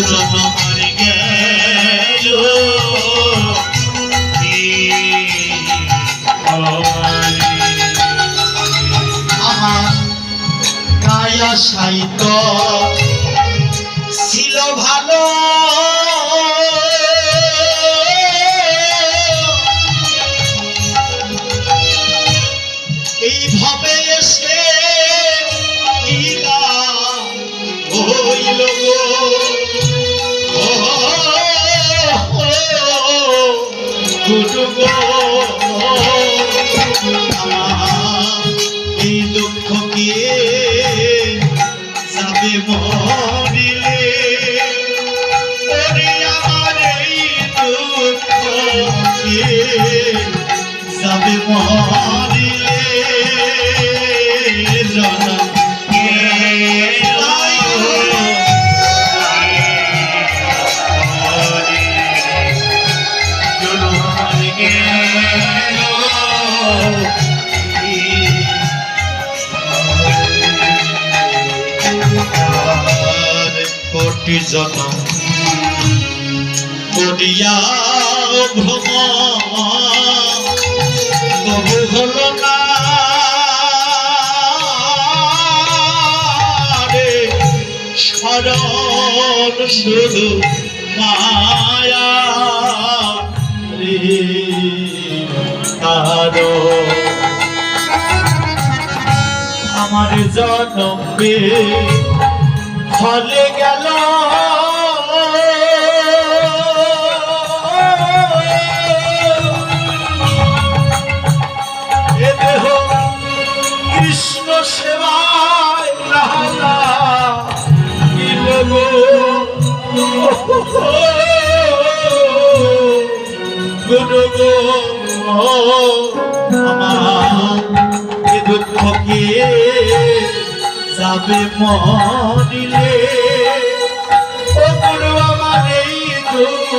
জীবন মর গেল আমার কায়া সাহিত্য ছিল ভালো এইভাবে এসে হইল গো। এই দুঃখ কি যাবে মরিলে আমার এই দুঃখ কি যাবে মরিলে কোটি জনম করিয়া ভ্রম তবু হল না রে স্মরণ শুধু মায়া রে আমার জনমে ফলে গেল। কৃষ্ণ সেবায় গুরু গো। যাবে মরিলে ও গুরু আমার এই দুঃখ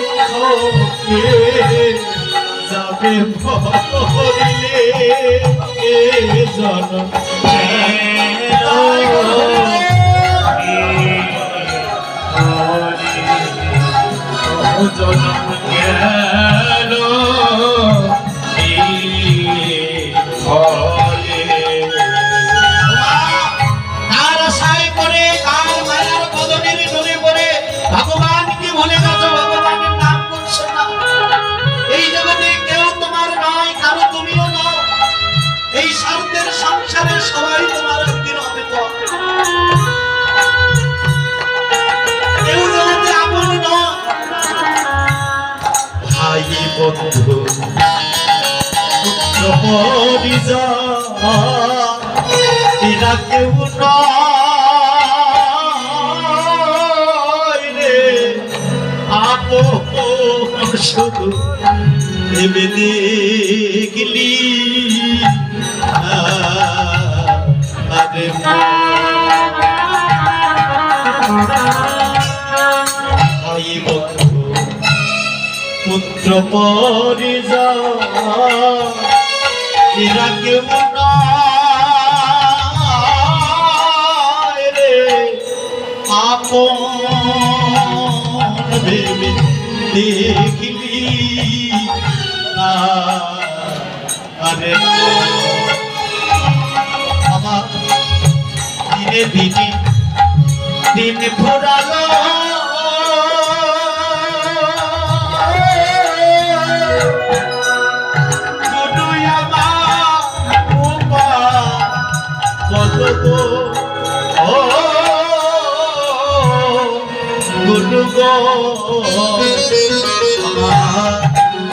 যাবে মরিলে এ এরা কেউ রে আপন শুধু ভেবে দেখলি আরে ভাই বন্ধু পুত্র পরিজন এরা কেউ রে। আপন ভেবে দেখলি না। আরে আমার দিনে দিনে দিন ফুরালো গুরু গো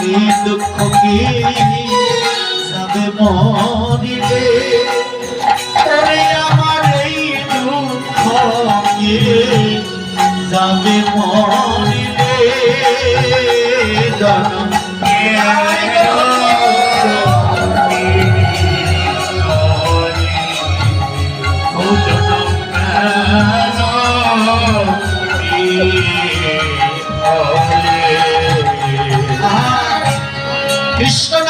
এই দুঃখ কি যাবে মরিলে আমার এই দুঃখ কি যাবে মরিলে জনম কৃষ্ণ